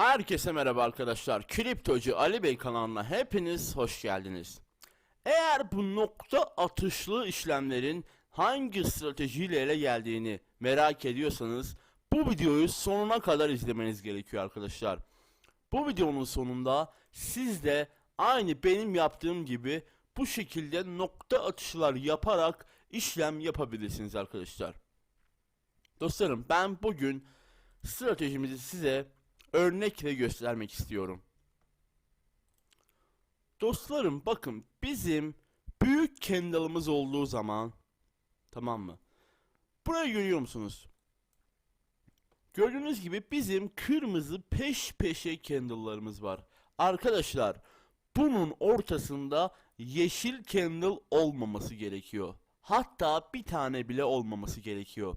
Herkese merhaba arkadaşlar. Kriptocu Ali Bey kanalına hepiniz hoş geldiniz. Eğer bu nokta atışlı işlemlerin hangi stratejiyle ele geldiğini merak ediyorsanız bu videoyu sonuna kadar izlemeniz gerekiyor arkadaşlar. Bu videonun sonunda siz de aynı benim yaptığım gibi bu şekilde nokta atışlar yaparak işlem yapabilirsiniz arkadaşlar. Dostlarım ben bugün stratejimizi size örnekle göstermek istiyorum. Dostlarım bakın bizim büyük candle'ımız olduğu zaman tamam mı? Burayı görüyor musunuz? Gördüğünüz gibi bizim kırmızı peş peşe candle'larımız var. Arkadaşlar bunun ortasında yeşil candle olmaması gerekiyor. Hatta bir tane bile olmaması gerekiyor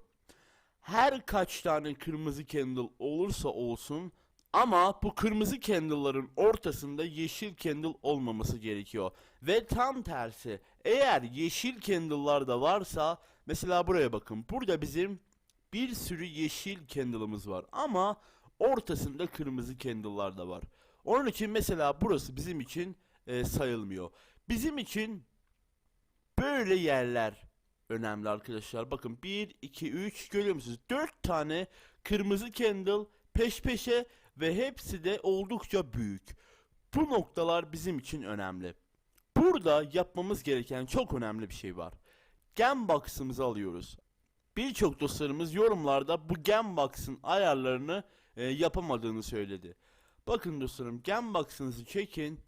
her kaç tane kırmızı candle olursa olsun ama bu kırmızı candle'ların ortasında yeşil candle olmaması gerekiyor. Ve tam tersi eğer yeşil candle'lar da varsa mesela buraya bakın burada bizim bir sürü yeşil candle'ımız var ama ortasında kırmızı candle'lar da var. Onun için mesela burası bizim için e, sayılmıyor. Bizim için böyle yerler önemli arkadaşlar. Bakın 1, 2, 3 görüyor musunuz? 4 tane kırmızı candle peş peşe ve hepsi de oldukça büyük. Bu noktalar bizim için önemli. Burada yapmamız gereken çok önemli bir şey var. Gembox'ımızı alıyoruz. Birçok dostlarımız yorumlarda bu Gembox'ın ayarlarını e, yapamadığını söyledi. Bakın dostlarım Gembox'ınızı çekin.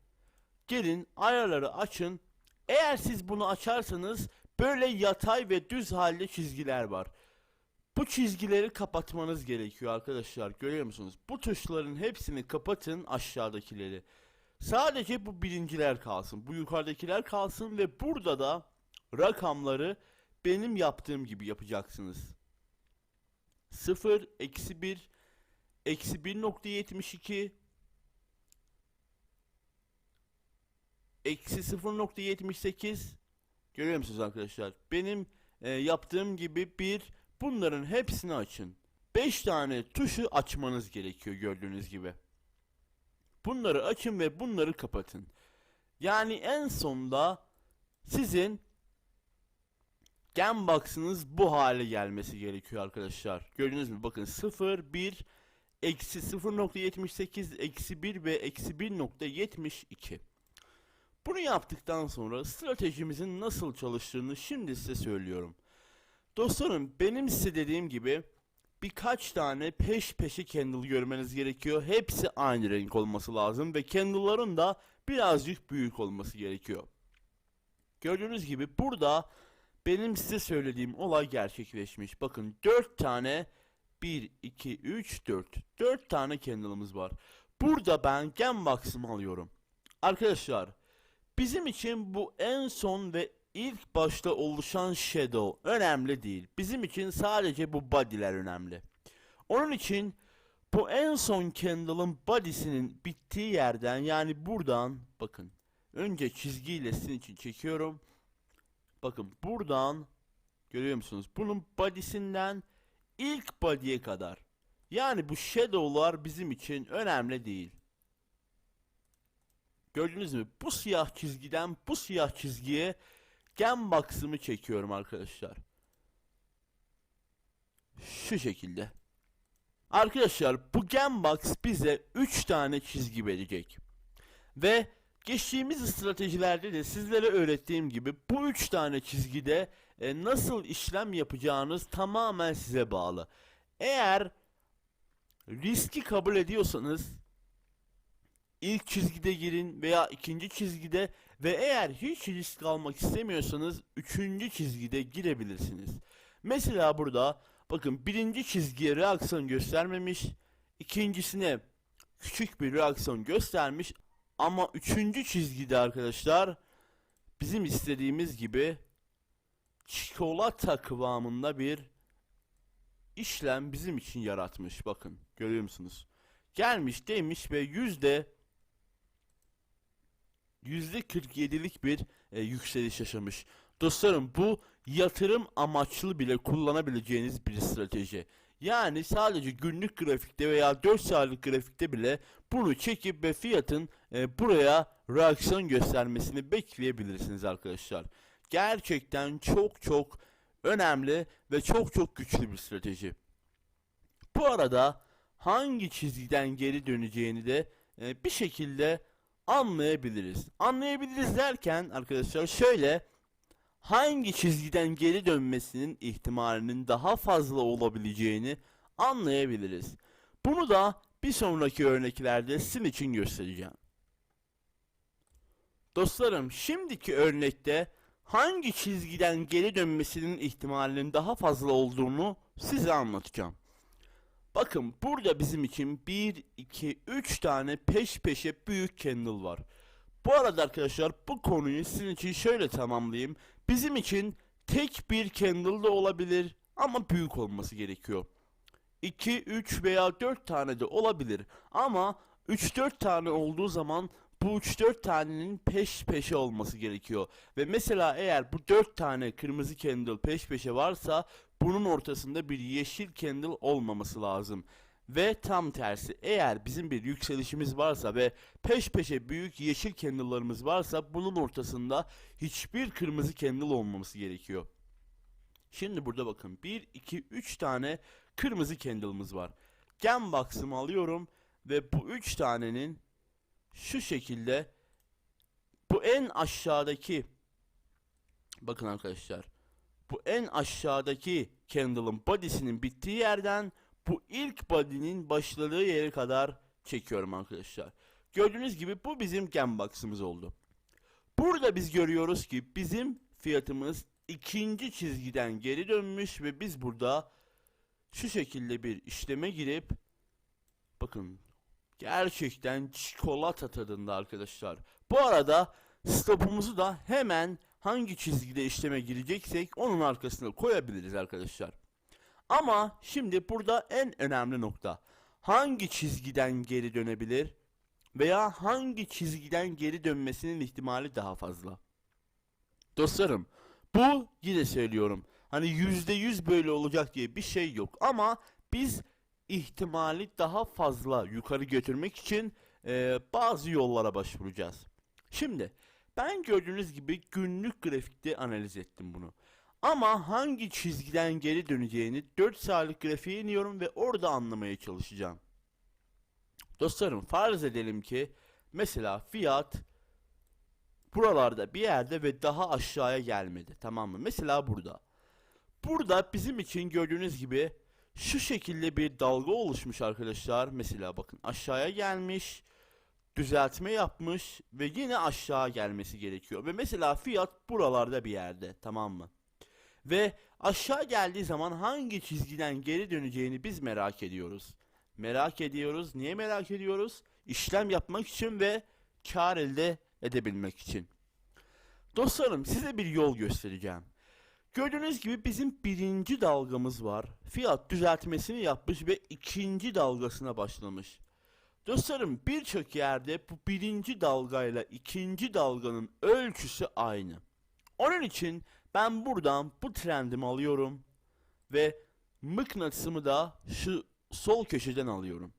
Gelin ayarları açın. Eğer siz bunu açarsanız böyle yatay ve düz halde çizgiler var. Bu çizgileri kapatmanız gerekiyor arkadaşlar. Görüyor musunuz? Bu tuşların hepsini kapatın aşağıdakileri. Sadece bu birinciler kalsın. Bu yukarıdakiler kalsın ve burada da rakamları benim yaptığım gibi yapacaksınız. 0, eksi 1, eksi 1.72, eksi 0.78 Görüyor musunuz arkadaşlar? Benim e, yaptığım gibi bir bunların hepsini açın. 5 tane tuşu açmanız gerekiyor gördüğünüz gibi. Bunları açın ve bunları kapatın. Yani en sonda sizin Gembox'ınız bu hale gelmesi gerekiyor arkadaşlar. Gördünüz mü? Bakın 0, 1, eksi 0.78, eksi 1 ve eksi 1.72. Bunu yaptıktan sonra stratejimizin nasıl çalıştığını şimdi size söylüyorum. Dostlarım benim size dediğim gibi birkaç tane peş peşe candle görmeniz gerekiyor. Hepsi aynı renk olması lazım ve candle'ların da birazcık büyük olması gerekiyor. Gördüğünüz gibi burada benim size söylediğim olay gerçekleşmiş. Bakın 4 tane 1, 2, 3, 4. 4 tane candle'ımız var. Burada ben Gembox'ımı alıyorum. Arkadaşlar Bizim için bu en son ve ilk başta oluşan shadow önemli değil. Bizim için sadece bu body'ler önemli. Onun için bu en son candle'ın body'sinin bittiği yerden yani buradan bakın önce çizgiyle sizin için çekiyorum. Bakın buradan görüyor musunuz? Bunun body'sinden ilk body'ye kadar. Yani bu shadow'lar bizim için önemli değil. Gördünüz mü? Bu siyah çizgiden bu siyah çizgiye Gembox'ımı çekiyorum arkadaşlar. Şu şekilde. Arkadaşlar bu Gembox bize 3 tane çizgi verecek. Ve geçtiğimiz stratejilerde de sizlere öğrettiğim gibi bu 3 tane çizgide e, nasıl işlem yapacağınız tamamen size bağlı. Eğer riski kabul ediyorsanız ilk çizgide girin veya ikinci çizgide ve eğer hiç risk almak istemiyorsanız üçüncü çizgide girebilirsiniz. Mesela burada bakın birinci çizgiye reaksiyon göstermemiş, ikincisine küçük bir reaksiyon göstermiş ama üçüncü çizgide arkadaşlar bizim istediğimiz gibi çikolata kıvamında bir işlem bizim için yaratmış. Bakın görüyor musunuz? Gelmiş demiş ve yüzde %47'lik bir e, yükseliş yaşamış. Dostlarım bu yatırım amaçlı bile kullanabileceğiniz bir strateji. Yani sadece günlük grafikte veya 4 saatlik grafikte bile bunu çekip ve fiyatın e, buraya reaksiyon göstermesini bekleyebilirsiniz arkadaşlar. Gerçekten çok çok önemli ve çok çok güçlü bir strateji. Bu arada hangi çizgiden geri döneceğini de e, bir şekilde anlayabiliriz. Anlayabiliriz derken arkadaşlar şöyle hangi çizgiden geri dönmesinin ihtimalinin daha fazla olabileceğini anlayabiliriz. Bunu da bir sonraki örneklerde sizin için göstereceğim. Dostlarım şimdiki örnekte hangi çizgiden geri dönmesinin ihtimalinin daha fazla olduğunu size anlatacağım. Bakın burada bizim için 1, 2, 3 tane peş peşe büyük candle var. Bu arada arkadaşlar bu konuyu sizin için şöyle tamamlayayım. Bizim için tek bir candle da olabilir ama büyük olması gerekiyor. 2, 3 veya 4 tane de olabilir ama 3-4 tane olduğu zaman bu 3-4 tanenin peş peşe olması gerekiyor. Ve mesela eğer bu 4 tane kırmızı candle peş peşe varsa bunun ortasında bir yeşil candle olmaması lazım. Ve tam tersi eğer bizim bir yükselişimiz varsa ve peş peşe büyük yeşil candle'larımız varsa bunun ortasında hiçbir kırmızı candle olmaması gerekiyor. Şimdi burada bakın 1, 2, 3 tane kırmızı candle'ımız var. Gem box'ımı alıyorum ve bu 3 tanenin şu şekilde bu en aşağıdaki bakın arkadaşlar bu en aşağıdaki candle'ın body'sinin bittiği yerden bu ilk body'nin başladığı yere kadar çekiyorum arkadaşlar. Gördüğünüz gibi bu bizim gem box'ımız oldu. Burada biz görüyoruz ki bizim fiyatımız ikinci çizgiden geri dönmüş ve biz burada şu şekilde bir işleme girip bakın gerçekten çikolata tadında arkadaşlar. Bu arada stopumuzu da hemen hangi çizgide işleme gireceksek onun arkasına koyabiliriz arkadaşlar. Ama şimdi burada en önemli nokta hangi çizgiden geri dönebilir veya hangi çizgiden geri dönmesinin ihtimali daha fazla. Dostlarım bu yine söylüyorum hani yüzde yüz böyle olacak diye bir şey yok ama biz ihtimali daha fazla yukarı götürmek için e, bazı yollara başvuracağız. Şimdi ben gördüğünüz gibi günlük grafikte analiz ettim bunu. Ama hangi çizgiden geri döneceğini 4 saatlik grafiğe iniyorum ve orada anlamaya çalışacağım. Dostlarım farz edelim ki mesela fiyat buralarda bir yerde ve daha aşağıya gelmedi tamam mı? Mesela burada. Burada bizim için gördüğünüz gibi şu şekilde bir dalga oluşmuş arkadaşlar. Mesela bakın aşağıya gelmiş, düzeltme yapmış ve yine aşağı gelmesi gerekiyor. Ve mesela fiyat buralarda bir yerde tamam mı? Ve aşağı geldiği zaman hangi çizgiden geri döneceğini biz merak ediyoruz. Merak ediyoruz. Niye merak ediyoruz? İşlem yapmak için ve kar elde edebilmek için. Dostlarım size bir yol göstereceğim. Gördüğünüz gibi bizim birinci dalgamız var. Fiyat düzeltmesini yapmış ve ikinci dalgasına başlamış. Dostlarım birçok yerde bu birinci dalgayla ikinci dalganın ölçüsü aynı. Onun için ben buradan bu trendimi alıyorum ve mıknatısımı da şu sol köşeden alıyorum.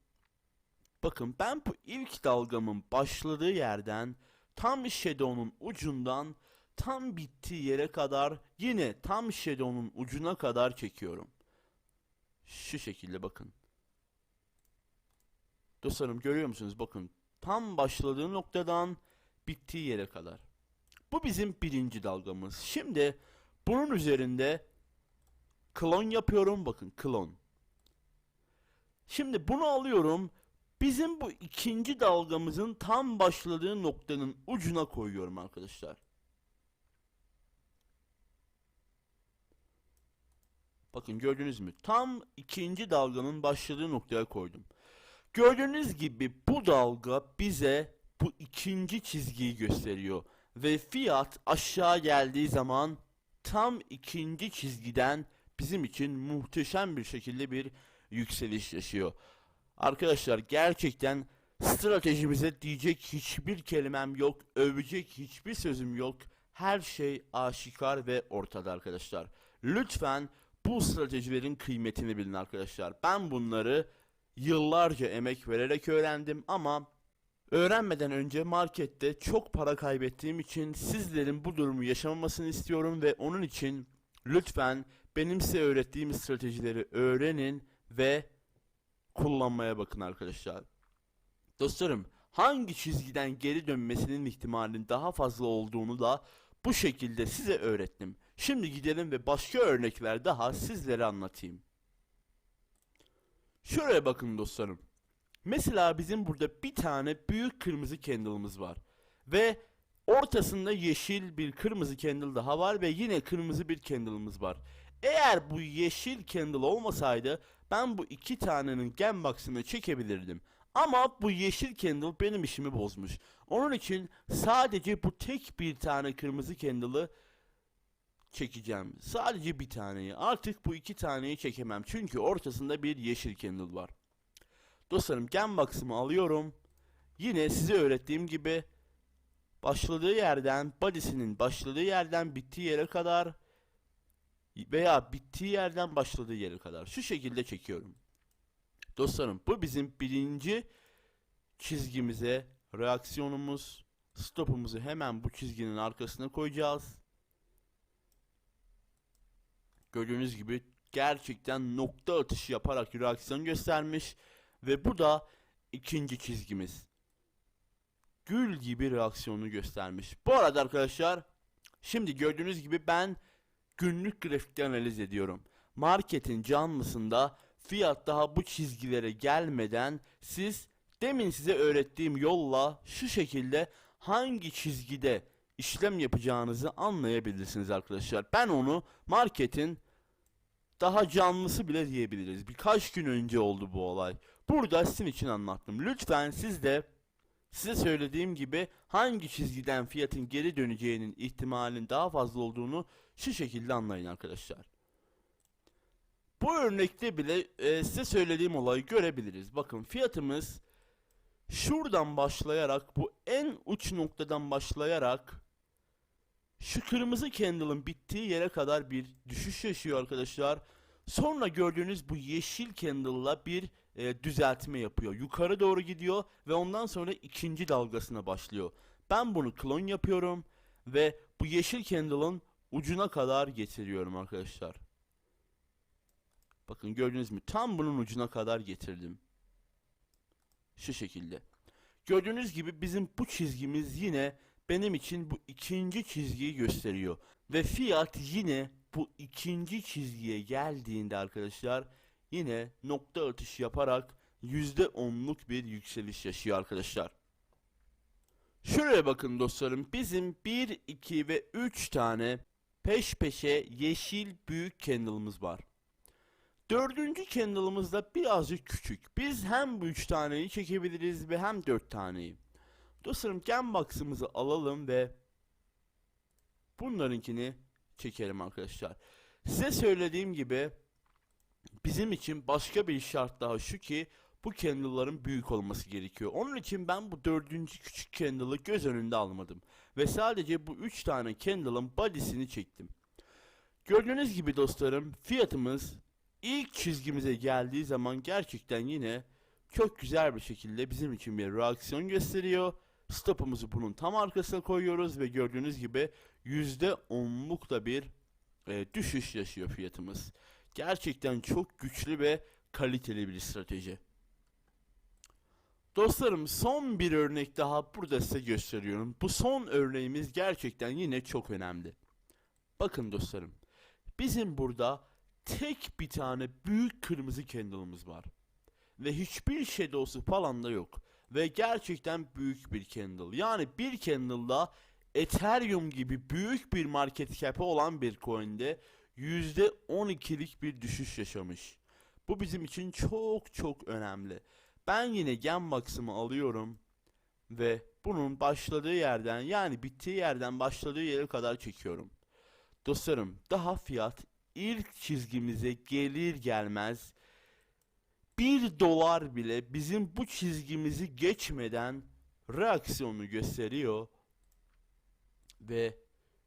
Bakın ben bu ilk dalgamın başladığı yerden tam shadow'un ucundan tam bittiği yere kadar yine tam shadow'un ucuna kadar çekiyorum. Şu şekilde bakın. Dostlarım görüyor musunuz? Bakın tam başladığı noktadan bittiği yere kadar. Bu bizim birinci dalgamız. Şimdi bunun üzerinde klon yapıyorum. Bakın klon. Şimdi bunu alıyorum. Bizim bu ikinci dalgamızın tam başladığı noktanın ucuna koyuyorum arkadaşlar. Bakın gördünüz mü? Tam ikinci dalganın başladığı noktaya koydum. Gördüğünüz gibi bu dalga bize bu ikinci çizgiyi gösteriyor. Ve fiyat aşağı geldiği zaman tam ikinci çizgiden bizim için muhteşem bir şekilde bir yükseliş yaşıyor. Arkadaşlar gerçekten stratejimize diyecek hiçbir kelimem yok, övecek hiçbir sözüm yok. Her şey aşikar ve ortada arkadaşlar. Lütfen bu stratejilerin kıymetini bilin arkadaşlar. Ben bunları yıllarca emek vererek öğrendim ama öğrenmeden önce markette çok para kaybettiğim için sizlerin bu durumu yaşamamasını istiyorum ve onun için lütfen benim size öğrettiğim stratejileri öğrenin ve kullanmaya bakın arkadaşlar. Dostlarım, hangi çizgiden geri dönmesinin ihtimalinin daha fazla olduğunu da bu şekilde size öğrettim. Şimdi gidelim ve başka örnekler daha sizlere anlatayım. Şuraya bakın dostlarım. Mesela bizim burada bir tane büyük kırmızı candle'ımız var. Ve ortasında yeşil bir kırmızı candle daha var ve yine kırmızı bir candle'ımız var. Eğer bu yeşil candle olmasaydı ben bu iki tanenin gem box'ını çekebilirdim. Ama bu yeşil candle benim işimi bozmuş. Onun için sadece bu tek bir tane kırmızı candle'ı çekeceğim. Sadece bir taneyi. Artık bu iki taneyi çekemem. Çünkü ortasında bir yeşil candle var. Dostlarım gem box'ımı alıyorum. Yine size öğrettiğim gibi başladığı yerden body'sinin başladığı yerden bittiği yere kadar veya bittiği yerden başladığı yere kadar şu şekilde çekiyorum. Dostlarım bu bizim birinci çizgimize reaksiyonumuz stopumuzu hemen bu çizginin arkasına koyacağız. Gördüğünüz gibi gerçekten nokta atışı yaparak reaksiyon göstermiş ve bu da ikinci çizgimiz. Gül gibi reaksiyonu göstermiş. Bu arada arkadaşlar şimdi gördüğünüz gibi ben günlük grafikte analiz ediyorum. Marketin canlısında fiyat daha bu çizgilere gelmeden siz demin size öğrettiğim yolla şu şekilde hangi çizgide işlem yapacağınızı anlayabilirsiniz arkadaşlar. Ben onu marketin daha canlısı bile diyebiliriz. Birkaç gün önce oldu bu olay. Burada sizin için anlattım. Lütfen siz de size söylediğim gibi hangi çizgiden fiyatın geri döneceğinin ihtimalinin daha fazla olduğunu şu şekilde anlayın arkadaşlar. Bu örnekte bile e, size söylediğim olayı görebiliriz. Bakın fiyatımız şuradan başlayarak bu en uç noktadan başlayarak şu kırmızı candle'ın bittiği yere kadar bir düşüş yaşıyor arkadaşlar. Sonra gördüğünüz bu yeşil candle'la bir e, düzeltme yapıyor. Yukarı doğru gidiyor ve ondan sonra ikinci dalgasına başlıyor. Ben bunu klon yapıyorum ve bu yeşil candle'ın ucuna kadar getiriyorum arkadaşlar. Bakın gördünüz mü? Tam bunun ucuna kadar getirdim. Şu şekilde. Gördüğünüz gibi bizim bu çizgimiz yine benim için bu ikinci çizgiyi gösteriyor. Ve fiyat yine bu ikinci çizgiye geldiğinde arkadaşlar yine nokta atışı yaparak %10'luk bir yükseliş yaşıyor arkadaşlar. Şuraya bakın dostlarım. Bizim 1, 2 ve 3 tane peş peşe yeşil büyük candle'ımız var. Dördüncü candle'ımız da birazcık küçük. Biz hem bu 3 taneyi çekebiliriz ve hem 4 taneyi. Dostlarım gem alalım ve bunlarınkini çekelim arkadaşlar. Size söylediğim gibi bizim için başka bir şart daha şu ki bu candle'ların büyük olması gerekiyor. Onun için ben bu dördüncü küçük candle'ı göz önünde almadım. Ve sadece bu üç tane candle'ın body'sini çektim. Gördüğünüz gibi dostlarım fiyatımız ilk çizgimize geldiği zaman gerçekten yine çok güzel bir şekilde bizim için bir reaksiyon gösteriyor. Stopumuzu bunun tam arkasına koyuyoruz ve gördüğünüz gibi %10'luk da bir e, düşüş yaşıyor fiyatımız. Gerçekten çok güçlü ve kaliteli bir strateji. Dostlarım son bir örnek daha burada size gösteriyorum. Bu son örneğimiz gerçekten yine çok önemli. Bakın dostlarım. Bizim burada tek bir tane büyük kırmızı candle'ımız var. Ve hiçbir shadow'su falan da yok. Ve gerçekten büyük bir candle. Yani bir candle'da Ethereum gibi büyük bir market cap'i olan bir coin'de %12'lik bir düşüş yaşamış. Bu bizim için çok çok önemli. Ben yine gem box'ımı alıyorum ve bunun başladığı yerden yani bittiği yerden başladığı yere kadar çekiyorum. Dostlarım daha fiyat ilk çizgimize gelir gelmez 1 dolar bile bizim bu çizgimizi geçmeden reaksiyonu gösteriyor ve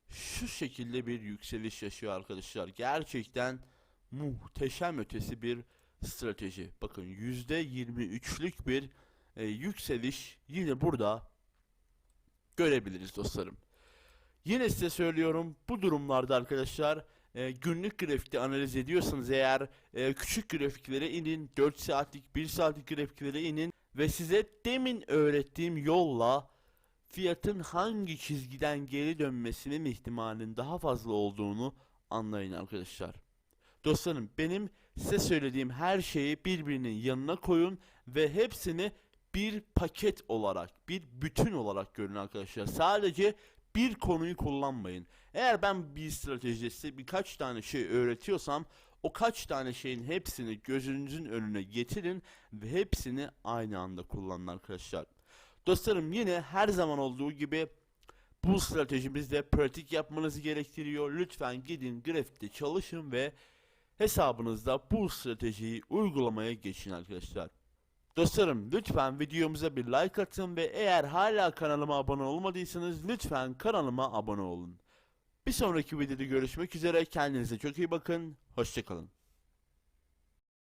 şu şekilde bir yükseliş yaşıyor arkadaşlar. Gerçekten muhteşem ötesi bir strateji. Bakın %23'lük bir e, yükseliş yine burada görebiliriz dostlarım. Yine size söylüyorum bu durumlarda arkadaşlar e, günlük grafikte analiz ediyorsanız eğer e, küçük grafiklere inin 4 saatlik 1 saatlik grafiklere inin ve size demin öğrettiğim yolla fiyatın hangi çizgiden geri dönmesinin ihtimalinin daha fazla olduğunu anlayın arkadaşlar. Dostlarım benim size söylediğim her şeyi birbirinin yanına koyun ve hepsini bir paket olarak, bir bütün olarak görün arkadaşlar. Sadece bir konuyu kullanmayın. Eğer ben bir stratejide size birkaç tane şey öğretiyorsam o kaç tane şeyin hepsini gözünüzün önüne getirin ve hepsini aynı anda kullanın arkadaşlar. Dostlarım yine her zaman olduğu gibi bu stratejimizde pratik yapmanızı gerektiriyor. Lütfen gidin grafikte çalışın ve hesabınızda bu stratejiyi uygulamaya geçin arkadaşlar. Dostlarım lütfen videomuza bir like atın ve eğer hala kanalıma abone olmadıysanız lütfen kanalıma abone olun. Bir sonraki videoda görüşmek üzere kendinize çok iyi bakın. Hoşçakalın.